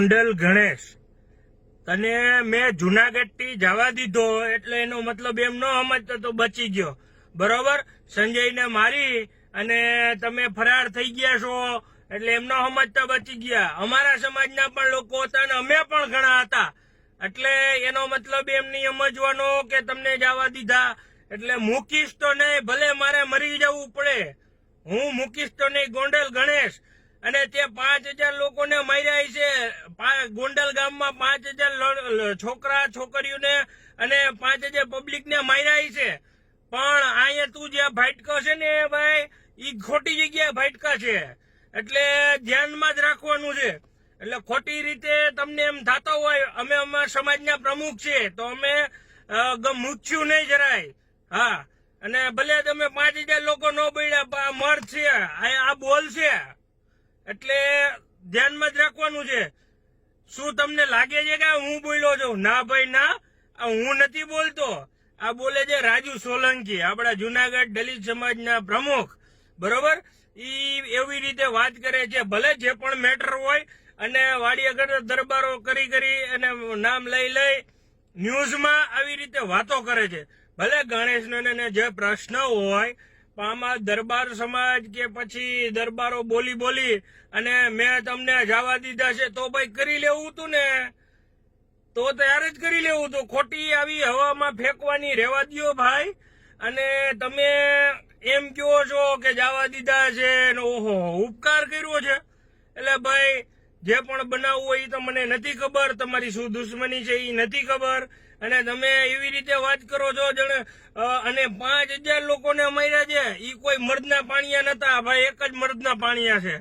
ગોંડલ ગણેશ. તને મેં જુનાગઢથી જવા દીધો એટલે એનો મતલબ એમ ન સમજતો તો બચી ગયો. બરોબર? સંજયને મારી અને તમે ફરાર થઈ ગયા છો એટલે એમ ન સમજતા બચી ગયા. અમારા સમાજના પણ લોકો હતા અને અમે પણ ઘણા હતા. એટલે એનો મતલબ એમ નહીં સમજવાનો કે તમને જવા દીધા. એટલે મૂકીશ તો નહીં, ભલે મારે મરી જવું પડે. હું મૂકીશ તો નહીં ગોંડલ ગણેશ. અને તે પાંચ હજાર લોકોને માર્યા છે. ગોંડલ ગામમાં પાંચ હજાર છોકરા, છોકરીઓને અને પાંચ હજાર પબ્લિકને માર્યા છે. પણ અહીંયા તું જે ભાટકો છે ને ભાઈ, ઈ ખોટી જગ્યાએ ભાટકા છે. એટલે ધ્યાનમાં જ રાખવાનું છે. એટલે ખોટી રીતે તમને એમ થતો હોય, અમે અમારા સમાજના પ્રમુખ છે, તો અમે મૂક્યું નહીં જરાય. હા. અને ભલે તમે પાંચ હજાર લોકો ન બોલ્યા મર છે આ બોલ છે. એટલે ધ્યાનમાં જ રાખવાનું છે. શું તમને લાગે છે કે હું બોલ્યો છું? ના ભાઈ, ના. હું નથી બોલતો. આ બોલે છે રાજુ સોલંકી, આપણા જુનાગઢ દલિત સમાજના પ્રમુખ. બરોબર? ઈ એવી રીતે વાત કરે છે, ભલે જે પણ મેટર હોય, અને વાડિયા દરબારો કરી કરી અને નામ લઈ લઈ ન્યૂઝમાં આવી રીતે વાતો કરે છે. ભલે ગણેશને જે પ્રશ્ન હોય પણ આમાં દરબાર સમાજ કે પછી દરબારો બોલી બોલી અને મેં તમને જવા દીધા છે તો ભાઈ કરી લેવું તું ને. તો ત્યારે જ કરી લેવું હતું ખોટી આવી હવામાં ફેંકવાની રહેવા દો ભાઈ. અને તમે એમ કહો છો કે જવા દીધા છે ઓહો, ઉપકાર કર્યો છે. એટલે ભાઈ જે પણ બનાવવું હોય એ તો મને નથી ખબર. તમારી શું દુશ્મની છે એ નથી ખબર. અને તમે એવી રીતે વાત કરો છો, જણે અને પાંચ હજાર લોકોને માર્યા છે. એ કોઈ મર્દના પાણીયા નતા. ભાઈ, એક જ મર્દના પાણીયા છે.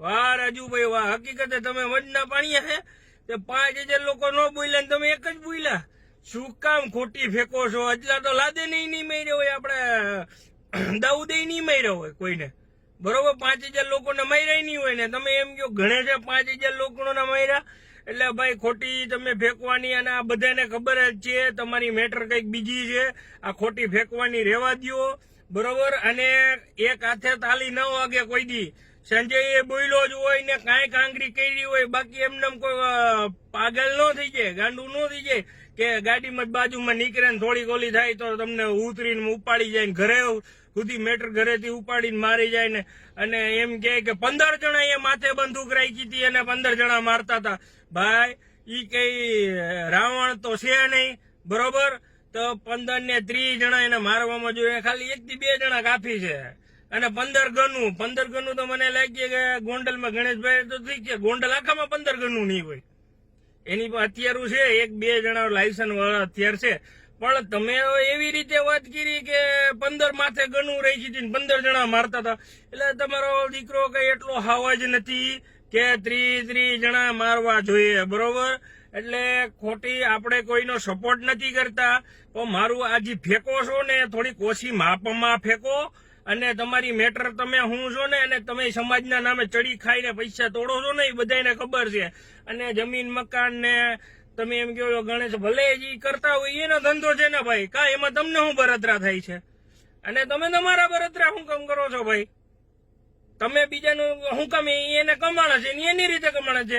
વાહ, રાજુભાઈ, વાહ. હકીકતે તમે મર્દના પાણીયા છે તે પાંચ હજાર લોકો ન બોલ્યા ને તમે એક જ બોલ્યા? શું કામ ખોટી ફેંકો છો? એટલા તો લાદે નહીં નહીં માર્યો હોય આપણે. દાઉદે નહીં માર્યો હોય કોઈને. બરોબર, પાંચ હજાર લોકો માર્યા નહીં હોય ને, તમે એમ કહો ઘણે છે પાંચ હજાર લોકો માર્યા? એટલે ભાઈ ખોટી તમે ફેંકવાની અને આ બધાને ખબર જ છે, તમારી મેટર કંઈક બીજી છે, આ ખોટી ફેંકવાની રહેવા દો બરોબર? અને એક હાથે તાલી ન વાગે કોઈ દી સંજય એ બોલ્યો જ હોય ને કાંઈ કાંગરી કરી હોય, બાકી એમને કોઈ પાગલ ન થઈ જાય, ગાંડું ન થઈ જાય કે ગાડીમાં બાજુમાં નીકળે ને થોડી ગોલી થાય તો તમને ઉતરીને ઉપાડી જાય ને ઘરે સુધી મેટર ઘરેથી ઉપાડીને મારી જાય ને, અને એમ કે પંદર જણા એ માથે બંદૂક રાખી હતી અને પંદર જણા મારતા હતા. ભાઈ, ઈ કઈ રાવણ તો છે નહીં, બરોબર? તો પંદર ને ત્રીસ જણા એને મારવામાં જોઈએ ખાલી એક થી બે જણા કાફી છે. અને પંદર ગણું. પંદર ગણું તો મને લાગે કે ગોંડલમાં ગણેશભાઈ તો ઠીક છે. ગોંડલ આખામાં પંદર ગણું નહીં હોય. એની હથિયારું છે, એક બે જણા લાયસન્સ વાળા હથિયાર છે. પણ તમે એવી રીતે વાત કરી કે પંદર માથે ગણું રહી હતી પંદર જણા મારતા હતા. એટલે તમારો દીકરો કઈ એટલો હાવ જ નથી કે ત્રીસ ત્રીસ જણા મારવા જોઈએ, બરોબર? એટલે ખોટી આપણે કોઈનો સપોર્ટ નથી કરતા. તો મારું આ જે ફેંકો છો ને, થોડીક ઓછી માપમાં ફેંકો. અને તમારી મેટર તમે હું છો ને અને તમે સમાજના નામે ચડી ખાઈને પૈસા તોડો છો ને એ બધાને ખબર છે. અને જમીન, મકાન ને તમે એમ કહો ગણેશ, ભલે જે કરતા હોય, એનો ધંધો છે ને ભાઈ? કા એમાં તમને શું બરતરા થાય છે? અને તમે તમારા બરતરા શું કામ કરો છો ભાઈ? તમે બીજાનું શું કામ એ- એને કમાણે છે એની રીતે કમાણે છે?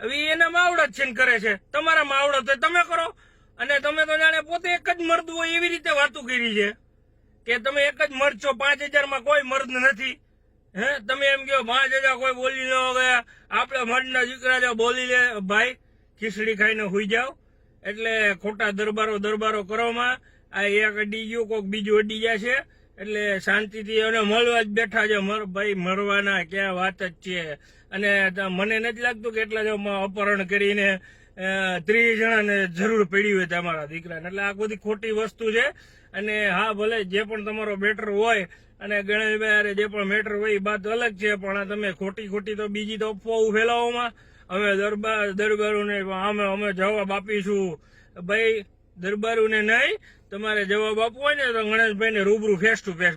હવે એના માવડત છે કરે છે. તમારા માવડત તમે કરો. અને તમે તો જાણે પોતે એક જ મર્દ હોય એવી રીતે વાતો કરી છે. કે તમે એક જ મર્દ છો, પાંચ હજારમાં કોઈ મર્દ નથી. હે? તમે એમ કહો, પાંચ હજાર કોઈ બોલી ન ગયા આપણે મર્દના દીકરા જો બોલી લે, ભાઈ, ખીચડી ખાઈને હોઈ જાવ એટલે ખોટા દરબારો દરબારો કરવામાં આ એક અડી ગયું, કોઈક બીજું અડી ગયા છે એટલે શાંતિથી અને મળવા જ બેઠા છે. ભાઈ, મરવાના ક્યાં વાત જ છે. અને મને નથી લાગતું કે એટલા જો અપહરણ કરીને ત્રીસ જણાને જરૂર પડી હોય તમારા દીકરાને. એટલે આ બધી ખોટી વસ્તુ છે. અને હા, ભલે જે પણ તમારો મેટર હોય અને ગણેશભાઈ અરે જે પણ મેટર હોય એ વાત અલગ છે, પણ આ તમે ખોટી ખોટી તો બીજી તો અફવાઓ ફેલાવવામાં અમે દરબાર દરબારોને અમે અમે જવાબ આપીશું. ભાઈ, દરબારોને નહીં, તમારે જવાબ આપવો હોય ને તો ગણેશભાઈને રૂબરૂ ફેસ ટુ ફેસ